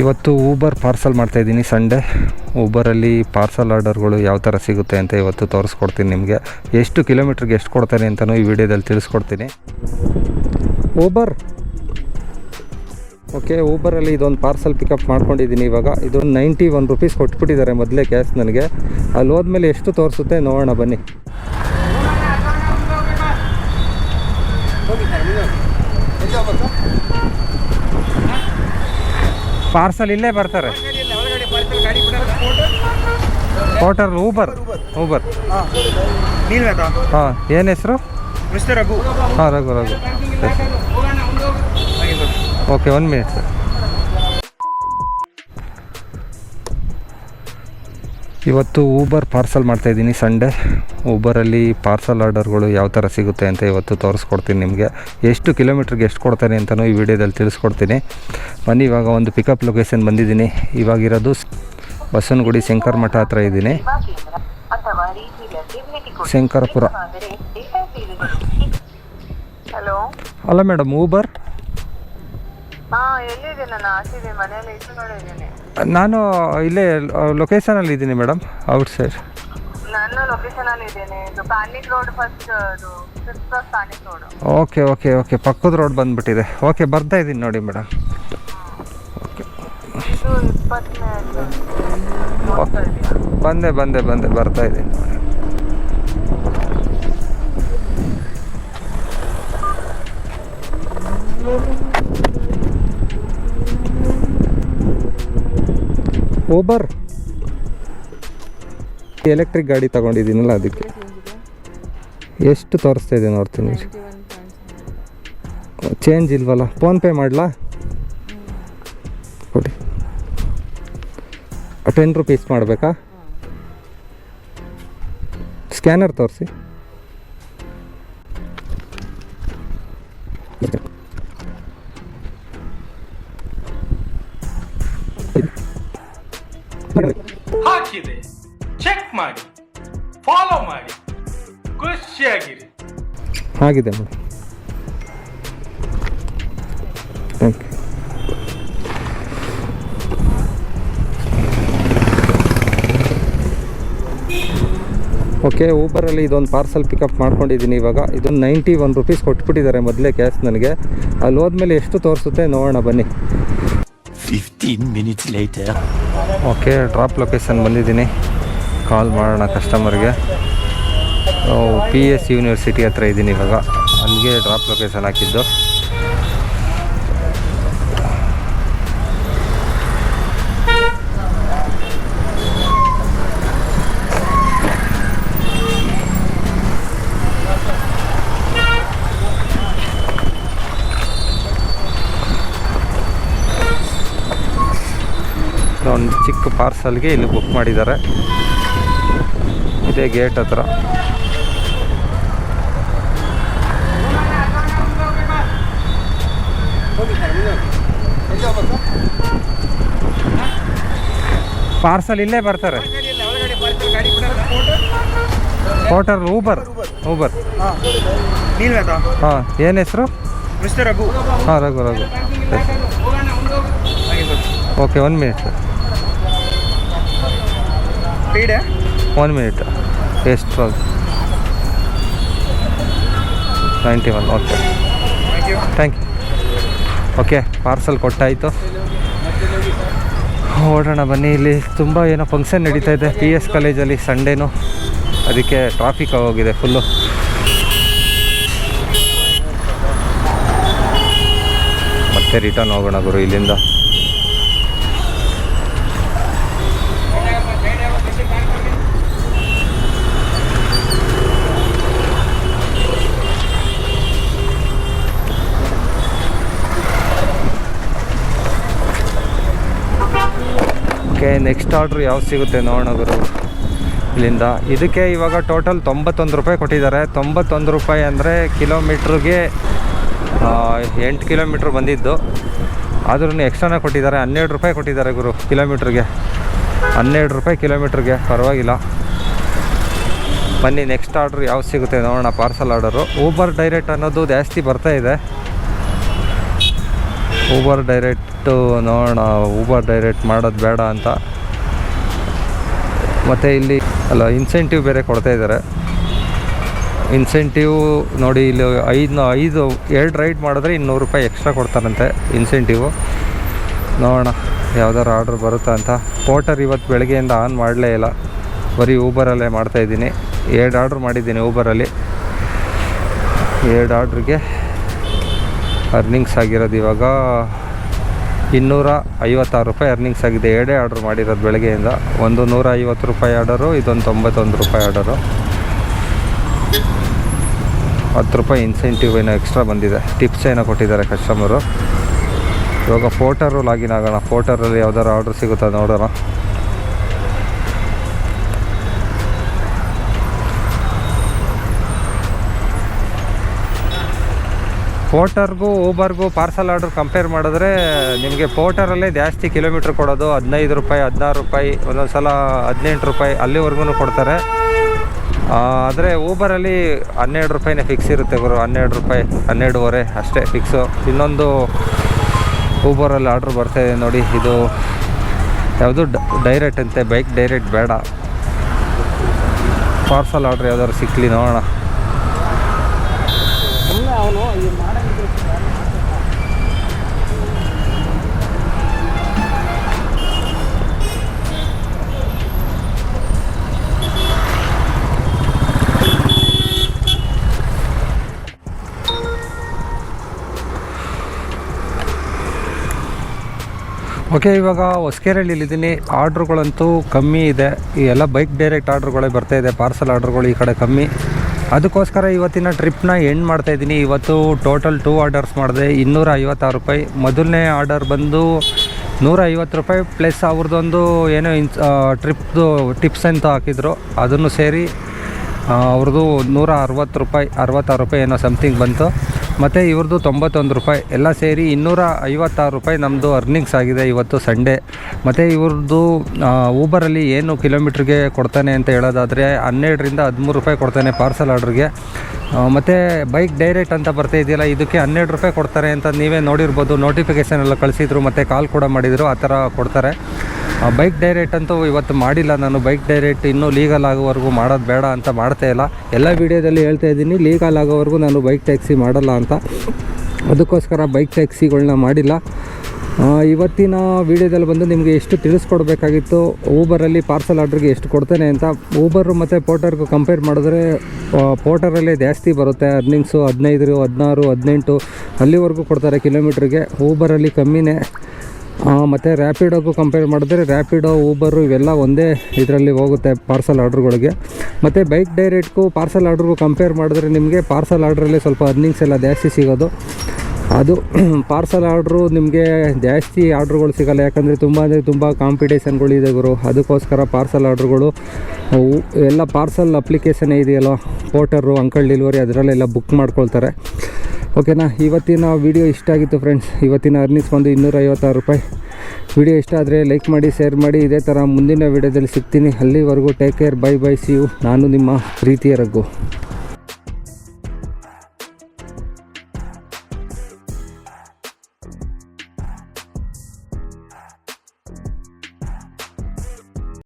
ಇವತ್ತು Uber parcel ಮಾಡ್ತಾಯಿದ್ದೀನಿ Sunday ಊಬರಲ್ಲಿ ಪಾರ್ಸಲ್ ಆರ್ಡರ್ಗಳು ಯಾವ ಥರ ಸಿಗುತ್ತೆ ಅಂತ ಇವತ್ತು ತೋರಿಸ್ಕೊಡ್ತೀನಿ ನಿಮಗೆ. ಎಷ್ಟು ಕಿಲೋಮೀಟ್ರಿಗೆ ಎಷ್ಟು ಕೊಡ್ತಾರೆ ಅಂತಲೂ ಈ ವಿಡಿಯೋದಲ್ಲಿ ತಿಳಿಸ್ಕೊಡ್ತೀನಿ. ಊಬರ್ ಓಕೆ ಊಬರಲ್ಲಿ ಇದೊಂದು ಪಾರ್ಸಲ್ ಪಿಕಪ್ ಮಾಡ್ಕೊಂಡಿದ್ದೀನಿ ಇವಾಗ. ಇದೊಂದು ನೈಂಟಿ ಒನ್ ರುಪೀಸ್ ಕೊಟ್ಬಿಟ್ಟಿದ್ದಾರೆ ಮೊದಲೇ ಕ್ಯಾಶ್ ನನಗೆ. ಅಲ್ಲಿ ಹೋದ್ಮೇಲೆ ಎಷ್ಟು ತೋರಿಸುತ್ತೆ ನೋಡೋಣ ಬನ್ನಿ. ಪಾರ್ಸಲ್ ಇಲ್ಲೇ ಬರ್ತಾರೆ. ಹೋಟಲ್ ಊಬರ್ ಊಬರ್ ಹಾಂ ಏನು ಹೆಸರು? ರಘು. ಹಾಂ Raghu Raghu. Okay one minute sir ಇವತ್ತು ಊಬರ್ ಪಾರ್ಸಲ್ ಮಾಡ್ತಾಯಿದ್ದೀನಿ ಸಂಡೇ ಊಬರಲ್ಲಿ ಪಾರ್ಸಲ್ ಆರ್ಡರ್ಗಳು ಯಾವ ಥರ ಸಿಗುತ್ತೆ ಅಂತ ಇವತ್ತು ತೋರಿಸ್ಕೊಡ್ತೀನಿ ನಿಮಗೆ. ಎಷ್ಟು ಕಿಲೋಮೀಟ್ರಿಗೆ ಎಷ್ಟು ಕೊಡ್ತಾನೆ ಅಂತಲೂ ಈ ವಿಡಿಯೋದಲ್ಲಿ ತಿಳಿಸ್ಕೊಡ್ತೀನಿ. ಬನ್ನಿ ಇವಾಗ ಒಂದು ಪಿಕಪ್ ಲೊಕೇಶನ್ ಬಂದಿದ್ದೀನಿ. ಇವಾಗಿರೋದು ಬಸವನಗುಡಿ ಶಂಕರ್ ಮಠ ಹತ್ರ ಇದ್ದೀನಿ. ಶಂಕರಪುರ. ಹಲೋ ಮೇಡಮ್ ಊಬರ್ ಹಾ ಎಲ್ಲಿದೆ ನಾನು ಇಲ್ಲೇ ಮನೆಯಲ್ಲಿ ಅಲ್ಲಿ ನೋಡಿದ್ದೀನಿ ನಾನು ಇಲ್ಲೇ ಲೊಕೇಶನಲ್ಲಿ ಇದ್ದೀನಿ ಮೇಡಮ್ ಔಟ್ ಸೈಡ್ ನಾನು ಲೊಕೇಶನ್ ಅಲ್ಲಿ ಇದ್ದೀನಿ. ಇದು ಪ್ಯಾನಿಕ್ ರೋಡ್ ಫಸ್ಟ್ ಅದು fifth cross panic road okay okay okay ಪಕ್ಕದ ರೋಡ್ ಬಂದುಬಿಟ್ಟಿದೆ. ಓಕೆ ಬರ್ತಾ ಇದ್ದೀನಿ ನೋಡಿ ಮೇಡಮ್ ಇದು ಇಪ್ಪತ್ತನೇ ಬಂದೆ ಬಂದೆ ಬಂದೆ ಬರ್ತಾ ಇದ್ದೀನಿ. ಊಬರ್ ಎಲೆಕ್ಟ್ರಿಕ್ ಗಾಡಿ ತಗೊಂಡಿದ್ದೀನಲ್ಲ ಅದಕ್ಕೆ. ಎಷ್ಟು ತೋರಿಸ್ತಾ ಇದೆ ನೋಡ್ತೀನಿ ಚೇಂಜ್ ಇಲ್ವಲ್ಲ? ಫೋನ್ಪೇ ಮಾಡಲಾ? ಕೊಡಿ. ಟೆನ್ ರುಪೀಸ್ ಮಾಡಬೇಕಾ? ಸ್ಕ್ಯಾನರ್ ತೋರಿಸಿ. ಹಾಕಿದೆ. ಚೆಕ್ ಮಾಡಿ. ಫಾಲೋ ಮಾಡಿ. ಖುಷಿಯಾಗಿರಿ ಆಗಿದೆ ಮೇಡಮ್. ಥ್ಯಾಂಕ್ ಯು ಓಕೆ ಊಬರಲ್ಲಿ ಇದೊಂದು ಪಾರ್ಸಲ್ ಪಿಕಪ್ ಮಾಡ್ಕೊಂಡಿದ್ದೀನಿ ಇವಾಗ. ಇದೊಂದು ನೈಂಟಿ ಒನ್ ರುಪೀಸ್ ಕೊಟ್ಬಿಟ್ಟಿದ್ದಾರೆ ಮೊದಲೇ ಕ್ಯಾಶ್ ನನಗೆ. ಅಲ್ಲಿ ಹೋದ್ಮೇಲೆ ಎಷ್ಟು ತೋರಿಸುತ್ತೆ ನೋಡೋಣ ಬನ್ನಿ. 15 minutes later. Okay drop location ಬಂದಿದ್ದೀನಿ. ಕಾಲ್ ಮಾಡೋಣ ಕಸ್ಟಮರ್ಗೆ ಪಿ ಎಸ್ ಯೂನಿವರ್ಸಿಟಿ ಹತ್ರ ಇದ್ದೀನಿ ಇವಾಗ. ಅಲ್ಲಿಗೆ ಡ್ರಾಪ್ ಲೊಕೇಶನ್ ಹಾಕಿದ್ದು ಒಂದು ಚಿಕ್ಕ ಪಾರ್ಸಲ್ಗೆ ಇಲ್ಲಿ ಬುಕ್ ಮಾಡಿದ್ದಾರೆ. ಇದೇ ಗೇಟ್ ಹತ್ರ. ಪಾರ್ಸಲ್ ಇಲ್ಲೇ ಬರ್ತಾರೆ. ಹೋಟರ್ ಊಬರ್ ಊಬರ್ ಹಾ ಏನು ಹೆಸರು? ಹಾಂ Raghu Raghu. Okay one minute sir peda one minute ಎಷ್ಟು ninety one okay thank you thank you okay parcel ಕೊಟ್ಟಾಯಿತು. ಓಡೋಣ ಬನ್ನಿ ಇಲ್ಲಿ ತುಂಬ ಏನೋ ಫಂಕ್ಷನ್ ನಡೀತಾ ಇದೆ. ಪಿ ಎಸ್ ಕಾಲೇಜಲ್ಲಿ ಸಂಡೇನು ಅದಕ್ಕೆ ಟ್ರಾಫಿಕ್ ಆಗೋಗಿದೆ ಫುಲ್ಲು ಮತ್ತೆ ರಿಟರ್ನ್ ಹೋಗೋಣ ಗುರು ಇಲ್ಲಿಂದ. ಓಕೆ ನೆಕ್ಸ್ಟ್ ಆರ್ಡ್ರ್ ಯಾವ್ದು ಸಿಗುತ್ತೆ ನೋಡೋಣ ಗುರು. ಇಲ್ಲಿಂದ. ಇದಕ್ಕೆ ಇವಾಗ ಟೋಟಲ್ ತೊಂಬತ್ತೊಂದು ರೂಪಾಯಿ ಕೊಟ್ಟಿದ್ದಾರೆ. ತೊಂಬತ್ತೊಂದು ರೂಪಾಯಿ ಅಂದರೆ ಕಿಲೋಮೀಟ್ರಿಗೆ ಎಂಟು ಕಿಲೋಮೀಟ್ರ್ ಬಂದಿದ್ದು. ಆದ್ರೂ ಎಕ್ಸ್ಟ್ರಾನೇ ಕೊಟ್ಟಿದ್ದಾರೆ. ಹನ್ನೆರಡು ರೂಪಾಯಿ ಕೊಟ್ಟಿದ್ದಾರೆ ಗುರು ಕಿಲೋಮೀಟ್ರಿಗೆ. ಹನ್ನೆರಡು ರೂಪಾಯಿ ಕಿಲೋಮೀಟ್ರಿಗೆ. ಪರವಾಗಿಲ್ಲ. ಬನ್ನಿ ನೆಕ್ಸ್ಟ್ ಆರ್ಡ್ರ್ ಯಾವ್ದು ಸಿಗುತ್ತೆ ನೋಡೋಣ ಪಾರ್ಸಲ್ ಆರ್ಡರು ಊಬರ್ ಡೈರೆಕ್ಟ್ ಅನ್ನೋದು ಜಾಸ್ತಿ ಬರ್ತಾ ಇದೆ. ಊಬರ್ ಡೈರೆಕ್ಟು ನೋಡೋಣ ಊಬರ್ ಡೈರೆಕ್ಟ್ ಮಾಡೋದು ಬೇಡ ಅಂತ. ಮತ್ತು ಇಲ್ಲಿ, ಅಲ್ಲ ಇನ್ಸೆಂಟಿವ್ ಬೇರೆ ಕೊಡ್ತಾ ಇದ್ದಾರೆ ಇನ್ಸೆಂಟಿವ್ ನೋಡಿ, ಇಲ್ಲಿ ಐದು ಐದು, ಎರಡು ರೈಡ್ ಮಾಡಿದ್ರೆ ಇನ್ನೂರು ರೂಪಾಯಿ ಎಕ್ಸ್ಟ್ರಾ ಕೊಡ್ತಾರಂತೆ ಇನ್ಸೆಂಟಿವು ನೋಡೋಣ, ಯಾವ್ದಾರು ಆರ್ಡ್ರ್ ಬರುತ್ತಾ ಅಂತ. ಪೋಟರ್ ಇವತ್ತು ಬೆಳಗ್ಗೆಯಿಂದ ಆನ್ ಮಾಡಲೇ ಇಲ್ಲ. ಬರೀ ಊಬರಲ್ಲೇ ಮಾಡ್ತಾಯಿದ್ದೀನಿ ಎರಡು ಆರ್ಡ್ರ್ ಮಾಡಿದ್ದೀನಿ ಊಬರಲ್ಲಿ ಎರಡು ಆರ್ಡ್ರಿಗೆ ಅರ್ನಿಂಗ್ಸ್ ಆಗಿರೋದು ಇವಾಗ ಇನ್ನೂರ ಐವತ್ತಾರು ರೂಪಾಯಿ ಅರ್ನಿಂಗ್ಸ್ ಆಗಿದೆ. ಎರಡೇ ಆರ್ಡ್ರ್ ಮಾಡಿರೋದು ಬೆಳಗ್ಗೆಯಿಂದ. ಒಂದು ನೂರ ಐವತ್ತು ರೂಪಾಯಿ ಆರ್ಡರು ಇದೊಂದು ತೊಂಬತ್ತೊಂದು ರೂಪಾಯಿ ಆರ್ಡರು ಹತ್ತು ರೂಪಾಯಿ ಇನ್ಸೆಂಟಿವ್ ಏನೋ ಎಕ್ಸ್ಟ್ರಾ ಬಂದಿದೆ. ಟಿಪ್ಸ್ ಏನೋ ಕೊಟ್ಟಿದ್ದಾರೆ ಕಸ್ಟಮರು ಇವಾಗ ಫೋಟರು ಲಾಗಿನ್ ಆಗೋಣ. ಫೋಟರಲ್ಲಿ ಯಾವ್ದಾರು ಆರ್ಡ್ರ್ ಸಿಗುತ್ತಾ ನೋಡೋಣ. ಪೋಟರ್ಗೂ ಊಬರ್ಗೂ ಪಾರ್ಸಲ್ ಆರ್ಡ್ರ್ ಕಂಪೇರ್ ಮಾಡಿದ್ರೆ ನಿಮಗೆ ಪೋಟರಲ್ಲೇ ಜಾಸ್ತಿ ಕಿಲೋಮೀಟ್ರ್ ಕೊಡೋದು ಹದಿನೈದು ರೂಪಾಯಿ, ಹದಿನಾರು ರೂಪಾಯಿ ಒಂದೊಂದು ಸಲ ಹದಿನೆಂಟು ರೂಪಾಯಿ ಅಲ್ಲಿವರೆಗೂ ಕೊಡ್ತಾರೆ. ಆದರೆ ಊಬರಲ್ಲಿ ಹನ್ನೆರಡು ರೂಪಾಯಿನೇ ಫಿಕ್ಸ್ ಇರುತ್ತೆ ಗುರು. ಹನ್ನೆರಡು ರೂಪಾಯಿ, ಹನ್ನೆರಡುವರೆ ಅಷ್ಟೇ ಫಿಕ್ಸು ಇನ್ನೊಂದು ಊಬರಲ್ಲಿ ಆರ್ಡ್ರ್ ಬರ್ತಾಯಿದೆ ನೋಡಿ. ಇದು ಯಾವುದು ಡೈರೆಕ್ಟ್ ಅಂತೆ ಬೈಕ್ ಡೈರೆಕ್ಟ್ ಬೇಡ. ಪಾರ್ಸಲ್ ಆರ್ಡ್ರ್ ಯಾವ್ದಾದ್ರು ಸಿಕ್ಕಲಿ ನೋಡೋಣ. ಓಕೆ ಇವಾಗ ಹೊಸ್ಕೆರೆಹಳ್ಳಿಲಿದ್ದೀನಿ ಆರ್ಡ್ರುಗಳಂತೂ ಕಮ್ಮಿ ಇದೆ. ಈ ಎಲ್ಲ ಬೈಕ್ ಡೈರೆಕ್ಟ್ ಆರ್ಡ್ರುಗಳೇ ಬರ್ತಾ ಇದೆ. ಪಾರ್ಸಲ್ ಆರ್ಡ್ರುಗಳು ಈ ಕಡೆ ಕಮ್ಮಿ. ಅದಕ್ಕೋಸ್ಕರ ಇವತ್ತಿನ ಟ್ರಿಪ್ನ ಎಂಡ್ ಮಾಡ್ತಾ ಇದ್ದೀನಿ. ಇವತ್ತು ಟೋಟಲ್ ಟೂ ಆರ್ಡರ್ಸ್ ಮಾಡಿದೆ. ಇನ್ನೂರ ಐವತ್ತಾರು ರೂಪಾಯಿ. ಮೊದಲನೇ ಆರ್ಡರ್ ಬಂದು ನೂರ ಐವತ್ತು ರೂಪಾಯಿ. ಪ್ಲಸ್ ಅವ್ರದ್ದೊಂದು ಏನೋ ಇನ್ಸ್ ಟ್ರಿಪ್ದು ಟಿಪ್ಸ್ ಅಂತ ಹಾಕಿದ್ರು. ಅದನ್ನು ಸೇರಿ ಅವ್ರದ್ದು ನೂರ ಅರವತ್ತು ರೂಪಾಯಿ, ಅರವತ್ತಾರು ರೂಪಾಯಿ ಏನೋ ಸಮಥಿಂಗ್ ಬಂತು. ಮತ್ತು ಇವ್ರದ್ದು ತೊಂಬತ್ತೊಂದು ರೂಪಾಯಿ. ಎಲ್ಲ ಸೇರಿ ಇನ್ನೂರ ಐವತ್ತಾರು ರೂಪಾಯಿ ನಮ್ಮದು ಅರ್ನಿಂಗ್ಸ್ ಆಗಿದೆ ಇವತ್ತು ಸಂಡೇ. ಮತ್ತು ಇವ್ರದ್ದು ಊಬರಲ್ಲಿ ಏನು ಕಿಲೋಮೀಟ್ರಿಗೆ ಕೊಡ್ತಾನೆ ಅಂತ ಹೇಳೋದಾದರೆ ಹನ್ನೆರಡರಿಂದ ಹದಿಮೂರು ರೂಪಾಯಿ ಕೊಡ್ತಾನೆ ಪಾರ್ಸಲ್ ಆರ್ಡ್ರಿಗೆ ಮತ್ತು ಬೈಕ್ ಡೈರೆಕ್ಟ್ ಅಂತ ಬರ್ತಾ ಇದೆಯಲ್ಲ, ಇದಕ್ಕೆ ಹನ್ನೆರಡು ರೂಪಾಯಿ ಕೊಡ್ತಾರೆ ಅಂತ ನೀವೇ ನೋಡಿರ್ಬೋದು. ನೋಟಿಫಿಕೇಷನ್ ಎಲ್ಲ ಕಳಿಸಿದ್ರು, ಮತ್ತು ಕಾಲ್ ಕೂಡ ಮಾಡಿದರು, ಆ ಥರ ಕೊಡ್ತಾರೆ. ಬೈಕ್ ಡೈರೆಕ್ಟ್ ಅಂತೂ ಇವತ್ತು ಮಾಡಿಲ್ಲ. ನಾನು ಬೈಕ್ ಡೈರೆಕ್ಟ್ ಇನ್ನೂ ಲೀಗಲ್ ಆಗೋವರೆಗೂ ಮಾಡೋದು ಬೇಡ ಅಂತ ಮಾಡ್ತಾ ಇಲ್ಲ. ಎಲ್ಲ ವೀಡಿಯೋದಲ್ಲಿ ಹೇಳ್ತಾ ಇದ್ದೀನಿ ಲೀಗಲ್ ಆಗೋವರೆಗೂ ನಾನು ಬೈಕ್ ಟ್ಯಾಕ್ಸಿ ಮಾಡಲ್ಲ ಅಂತ. ಅದಕ್ಕೋಸ್ಕರ ಬೈಕ್ ಟ್ಯಾಕ್ಸಿಗಳನ್ನ ಮಾಡಿಲ್ಲ. ಆ, ಇವತ್ತಿನ ವಿಡಿಯೋದಲ್ಲಿ ಬಂದು ನಿಮಗೆ ಎಷ್ಟು ತಿಳಿಸ್ಕೊಡ್ಬೇಕಾಗಿತ್ತು ಊಬರಲ್ಲಿ ಪಾರ್ಸಲ್ ಆರ್ಡ್ರಿಗೆ ಎಷ್ಟು ಕೊಡ್ತೇನೆ ಅಂತ. ಊಬರು ಮತ್ತು ಪೋಟರ್ಗೂ ಕಂಪೇರ್ ಮಾಡಿದ್ರೆ ಪೋಟರಲ್ಲೇ ಜಾಸ್ತಿ ಬರುತ್ತೆ. ಅರ್ನಿಂಗ್ಸು ಹದಿನೈದು ಹದಿನಾರು ಹದಿನೆಂಟು ಅಲ್ಲಿವರೆಗೂ ಕೊಡ್ತಾರೆ ಕಿಲೋಮೀಟ್ರಿಗೆ. ಊಬರಲ್ಲಿ ಕಮ್ಮಿನೇ. ಮತ್ತು ರ್ಯಾಪಿಡೋಗೂ ಕಂಪೇರ್ ಮಾಡಿದ್ರೆ ರ್ಯಾಪಿಡೋ ಊಬರು ಇವೆಲ್ಲ ಒಂದೇ ಇದರಲ್ಲಿ ಹೋಗುತ್ತೆ ಪಾರ್ಸಲ್ ಆರ್ಡ್ರ್ಗಳಿಗೆ ಮತ್ತು ಬೈಕ್ ಡೈರೆಕ್ಟ್ಗೂ ಪಾರ್ಸಲ್ ಆರ್ಡ್ರಿಗೂ ಕಂಪೇರ್ ಮಾಡಿದ್ರೆ ನಿಮಗೆ ಪಾರ್ಸಲ್ ಆರ್ಡ್ರಲ್ಲಿ ಸ್ವಲ್ಪ ಅರ್ನಿಂಗ್ಸ್ ಎಲ್ಲ ಜಾಸ್ತಿ ಸಿಗೋದು. ಅದು ಪಾರ್ಸಲ್ ಆರ್ಡ್ರು ನಿಮಗೆ ಜಾಸ್ತಿ ಆರ್ಡ್ರುಗಳು ಸಿಗಲ್ಲ. ಯಾಕಂದರೆ ತುಂಬ ಅಂದರೆ ತುಂಬ ಕಾಂಪಿಟೇಷನ್ಗಳಿದೆ ಗುರು. ಅದಕ್ಕೋಸ್ಕರ ಪಾರ್ಸಲ್ ಆರ್ಡ್ರುಗಳು ಎಲ್ಲ ಪಾರ್ಸಲ್ ಅಪ್ಲಿಕೇಶನ್ ಇದೆಯಲ್ಲ ಪೋಟರು ಅಂಕಲ್ ಡೆಲಿವರಿ ಅದರಲ್ಲೆಲ್ಲ ಬುಕ್ ಮಾಡ್ಕೊಳ್ತಾರೆ. ಓಕೆನಾ? ಇವತ್ತಿನ ವಿಡಿಯೋ ಇಷ್ಟ ಆಗಿತ್ತು ಫ್ರೆಂಡ್ಸ್ ಇವತ್ತಿನ ಅರ್ನಿಂಗ್ಸ್ ಬಂದು ಇನ್ನೂರ ಐವತ್ತಾರು ರೂಪಾಯಿ. ವಿಡಿಯೋ ಇಷ್ಟ ಆದರೆ ಲೈಕ್ ಮಾಡಿ ಶೇರ್ ಮಾಡಿ. ಇದೇ ಥರ ಮುಂದಿನ ವಿಡಿಯೋದಲ್ಲಿ ಸಿಗ್ತೀನಿ. ಅಲ್ಲಿವರೆಗೂ take care bye bye see you ನಾನು ನಿಮ್ಮ ಪ್ರೀತಿಯ ರಘು.